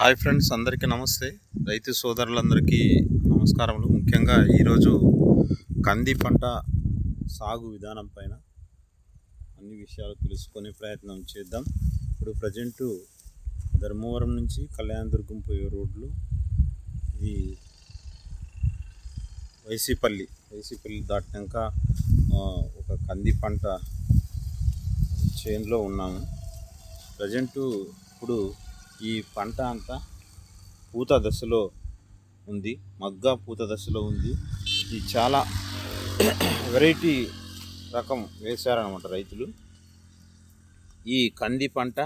Hi friends అందరికీ నమస్తే. రైతు సోదరులందరికీ నమస్కారములు. ముఖ్యంగా ఈరోజు కంది పంట సాగు విధానం పైన అన్ని విషయాలు తెలుసుకునే ప్రయత్నం చేద్దాం. ఇప్పుడు ప్రజెంటు ధర్మవరం నుంచి కళ్యాణదుర్గం పోయే రోడ్లు ఇది వైసీపల్లి వైసీపల్లి దాటినాక ఒక కంది పంట చేనులో ఉన్నాము. ప్రజెంటు ఇప్పుడు ఈ పంట అంతా పూత దశలో ఉంది మగ్గ పూత దశలో ఉంది. ఇది చాలా వెరైటీ రకం వేశారనమాట రైతులు. ఈ కంది పంట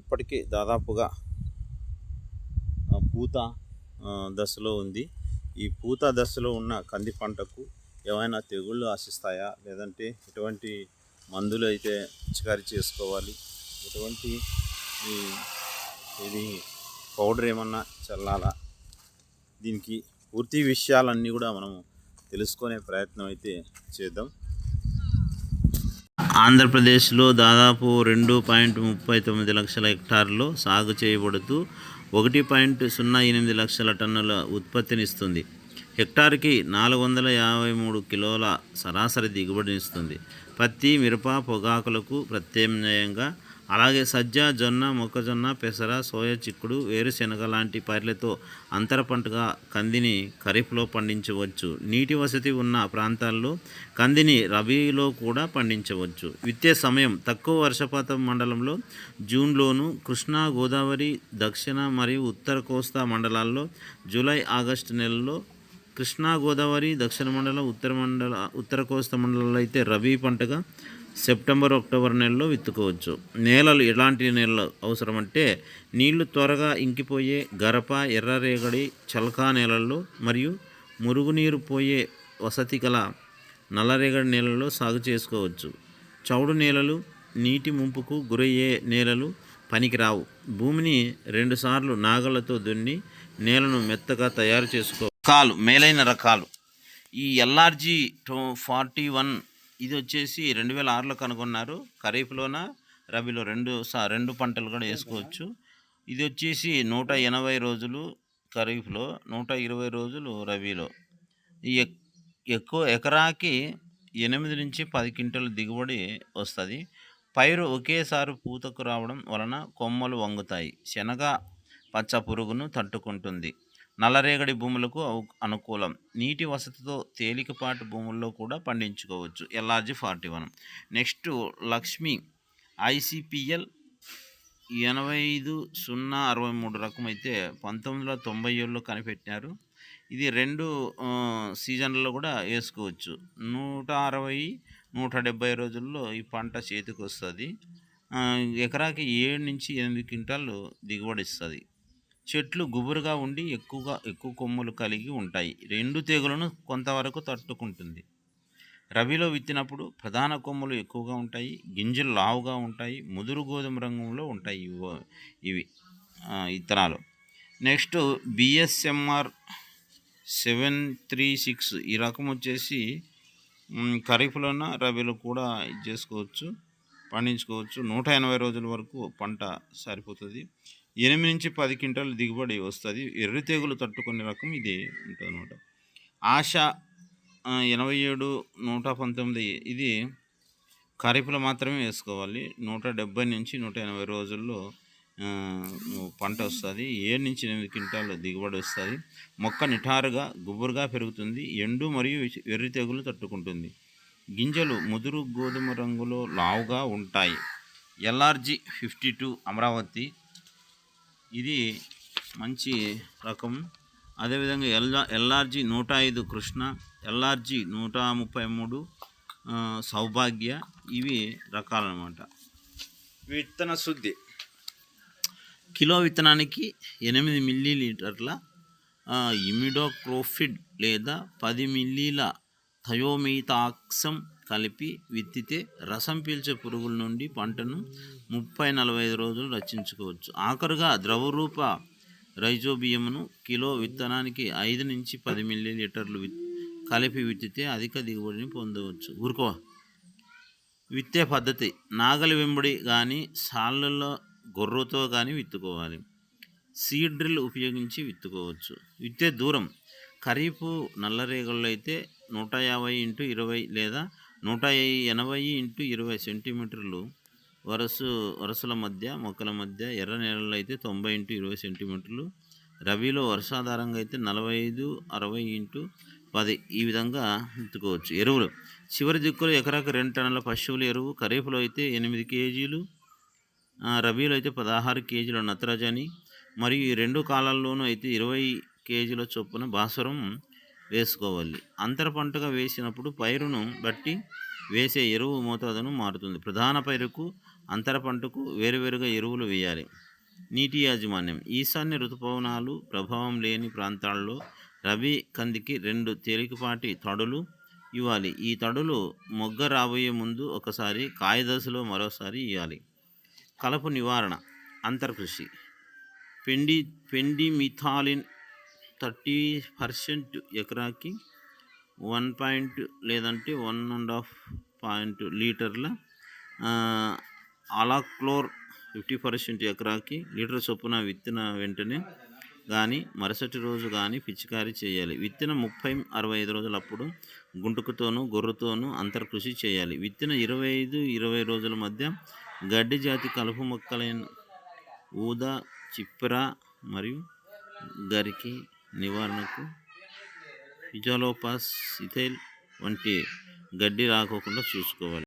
ఇప్పటికే దాదాపుగా పూత దశలో ఉంది. ఈ పూత దశలో ఉన్న కంది పంటకు ఏమైనా తెగుళ్ళు ఆశిస్తాయా? లేదంటే ఎటువంటి మందులు అయితే పిచికారీ చేసుకోవాలి? ఎటువంటి ఈ ఇది పౌడర్ ఏమన్నా చల్లాలా? దీనికి పూర్తి విషయాలన్నీ కూడా మనం తెలుసుకునే ప్రయత్నం అయితే చేద్దాం. ఆంధ్రప్రదేశ్లో దాదాపు రెండు పాయింట్ ముప్పై తొమ్మిది లక్షల హెక్టార్లో సాగు చేయబడుతూ ఒకటి పాయింట్ సున్నా ఎనిమిది లక్షల టన్నుల ఉత్పత్తినిస్తుంది. హెక్టార్కి నాలుగు వందల యాభై మూడు కిలోల సరాసరి దిగుబడినిస్తుంది. పత్తి మిరప పొగాకులకు ప్రత్యామ్నాయంగా అలాగే సజ్జ జొన్న మొక్కజొన్న పెసర సోయా చిక్కుడు వేరుశెనగ లాంటి పైర్లతో అంతర పంటగా కందిని ఖరీఫ్లో పండించవచ్చు. నీటి వసతి ఉన్న ప్రాంతాల్లో కందిని రబీలో కూడా పండించవచ్చు. విత్తే సమయం తక్కువ వర్షపాతం మండలంలో జూన్లోను కృష్ణా గోదావరి దక్షిణ మరియు ఉత్తర కోస్తా మండలాల్లో జూలై ఆగస్టు నెలలో కృష్ణా గోదావరి దక్షిణ మండలం ఉత్తర మండల ఉత్తర కోస్తా మండలంలో అయితే రబీ పంటగా సెప్టెంబర్ అక్టోబర్ నెలలో విత్తుకోవచ్చు. నేలలు ఎలాంటి నేలలు అవసరం అంటే నీళ్ళు త్వరగా ఇంకిపోయే గరప ఎర్రరేగడి చలకా నేలల్లో మరియు మురుగునీరు పోయే వసతి గల నల్లరేగడి నేలల్లో సాగు చేసుకోవచ్చు. చౌడు నేలలు నీటి ముంపుకు గురయ్యే నేలలు పనికిరావు. భూమిని రెండుసార్లు నాగలతో దున్ని నేలను మెత్తగా తయారు చేసుకో రకాలు మేలైన రకాలు. ఈ ఎల్ఆర్జీ టూ ఫార్టీ వన్ ఇది వచ్చేసి రెండు వేల ఆరులో కనుగొన్నారు. ఖరీఫ్లోన రబీలో రెండు సా రెండు పంటలు కూడా వేసుకోవచ్చు. ఇది వచ్చేసి నూట ఎనభై రోజులు ఖరీఫ్లో నూట ఇరవై రోజులు రబీలో. ఈ ఎక్- ఎక్కువ ఎకరాకి ఎనిమిది నుంచి పది క్వింటల దిగుబడి వస్తుంది. పైరు ఒకేసారి పూతకు రావడం వలన కొమ్మలు వంగుతాయి. శనగ పచ్చ పురుగును తట్టుకుంటుంది. నల్లరేగడి భూములకు అనుకూలం. నీటి వసతితో తేలికపాటి భూముల్లో కూడా పండించుకోవచ్చు. LRG forty one. Next Lakshmi ICPL ఎనభై ఐదు సున్నా అరవై మూడు రకం అయితే పంతొమ్మిది వందల తొంభై ఏడులో కనిపెట్టినారు. ఇది రెండు సీజన్లలో కూడా వేసుకోవచ్చు. నూట అరవై నూట డెబ్బై రోజుల్లో ఈ పంట చేతికి వస్తుంది ఎకరాకి ఏడు నుంచి ఎనిమిది క్వింటాలు దిగుబడి ఇస్తుంది. చెట్లు గుబురుగా ఉండి ఎక్కువగా ఎక్కువ కొమ్ములు కలిగి ఉంటాయి. రెండు తెగులను కొంతవరకు తట్టుకుంటుంది. రబీలో విత్తినప్పుడు ప్రధాన కొమ్ములు ఎక్కువగా ఉంటాయి. గింజలు లావుగా ఉంటాయి. ముదురు గోధుమ రంగంలో ఉంటాయి ఇవి. ఇవి. ఇత్తనాలు. Next BSMR seven three six ఈ రకం వచ్చేసి ఖరీఫ్లోన రబీలో కూడా ఇది చేసుకోవచ్చు పండించుకోవచ్చు. నూట ఎనభై రోజుల వరకు పంట సరిపోతుంది. ఎనిమిది నుంచి పది క్వింటాలు దిగుబడి వస్తుంది. ఎర్రి తెగులు తట్టుకునే రకం ఇది ఉంటుంది అనమాట ఆశ ఎనభై ఏడు నూట పంతొమ్మిది ఇది ఖరీఫ్లో మాత్రమే వేసుకోవాలి. నూట డెబ్బై నుంచి నూట ఎనభై రోజుల్లో పంట వస్తుంది. ఏడు నుంచి ఎనిమిది క్వింటాలు దిగుబడి వస్తుంది. మొక్క నిఠారుగా గుబురుగా పెరుగుతుంది. ఎండు మరియు ఎర్రి తెగులు తట్టుకుంటుంది. గింజలు ముదురు గోధుమ రంగులో లావుగా ఉంటాయి. ఎల్ఆర్జీ ఫిఫ్టీ టూ అమరావతి ఇది మంచి రకం. అదేవిధంగా ఎల్ ఎల్ఆర్జి నూట ఐదు కృష్ణ ఎల్ఆర్జి నూట ముప్పై మూడు సౌభాగ్య ఇవి రకాలన్నమాట. విత్తన శుద్ధి. కిలో విత్తనానికి ఎనిమిది మిల్లీ లీటర్ల ఇమిడోక్రోఫిడ్ లేదా పది మిల్లీల థయోమీతాక్సం కలిపి విత్తితే రసం పీల్చే పురుగుల నుండి పంటను ముప్పై నలభై ఐదు రోజులు రక్షించుకోవచ్చు. ఆఖరుగా ద్రవరూప రైజోబియమును కిలో విత్తనానికి ఐదు నుంచి పది మిల్లీ లీటర్లు విత్ కలిపి విత్తితే అధిక దిగుబడిని పొందవచ్చు. ఊరుకో విత్తే పద్ధతి. నాగలి వెంబడి కానీ సాళ్ళల్లో గొర్రతో కానీ విత్తుకోవాలి. సీడ్ డ్రిల్ ఉపయోగించి విత్తుకోవచ్చు. విత్తే దూరం. ఖరీఫ్ నల్లరేగళ్ళు అయితే నూట యాభై ఇంటూ ఇరవై లేదా నూట ఎనభై ఇంటూ ఇరవై సెంటీమీటర్లు వరుస వరుసల మధ్య మొక్కల మధ్య ఎర్ర నేలలో అయితే తొంభై ఇంటూ ఇరవై సెంటీమీటర్లు రబీలో వర్షాధారంగా అయితే నలభై ఐదు అరవై ఇంటూ పది ఈ విధంగా విత్తుకోవచ్చు ఎరువులు. చివరి దిక్కులో ఎకరాకు రెండు టన్నుల పశువుల ఎరువు ఖరీఫ్లో అయితే ఎనిమిది కేజీలు రబీలో అయితే పదహారు కేజీల నత్రజని మరియు ఈ రెండు కాలాల్లోనూ అయితే ఇరవై కేజీల చొప్పున భాస్వరం వేసుకోవాలి. అంతర పంటగా వేసినప్పుడు పైరును బట్టి వేసే ఎరువు మోతాదును మారుతుంది. ప్రధాన పైరుకు అంతర పంటకు వేరువేరుగా ఎరువులు వేయాలి. నీటి యాజమాన్యం. ఈశాన్య ఋతుపవనాలు ప్రభావం లేని ప్రాంతాల్లో రబీ కందికి రెండు తేలికపాటి తడులు ఇవ్వాలి. ఈ తడులు మొగ్గ రాబోయే ముందు ఒకసారి కాయ దశలో మరోసారి ఇవ్వాలి కలపు నివారణ. అంతర్కృషి పెండి పెండి మిథాలిన్ థర్టీ పర్సెంట్ ఎకరాకి వన్ పాయింట్ లేదంటే వన్ అండ్ హాఫ్ పాయింట్ లీటర్ల అలాక్లోర్ ఫిఫ్టీ పర్సెంట్ ఎకరాకి లీటర్ చొప్పున విత్తిన వెంటనే కానీ మరుసటి రోజు కానీ పిచికారీ చేయాలి. విత్తిన ముప్పై అరవై ఐదు రోజులప్పుడు గుంటుకుతోనూ గొర్రెతోనూ అంతర్కృషి చేయాలి. విత్తిన ఇరవై ఐదు ఇరవై రోజుల మధ్య గడ్డి జాతి కలుపు మొక్కలైన ఊదా చిప్రా మరియు గరికి నివారణకు ఫిజాలోపాస్ ఇథైల్ వంటి గడ్డి రాకోకుండా చూసుకోవాలి.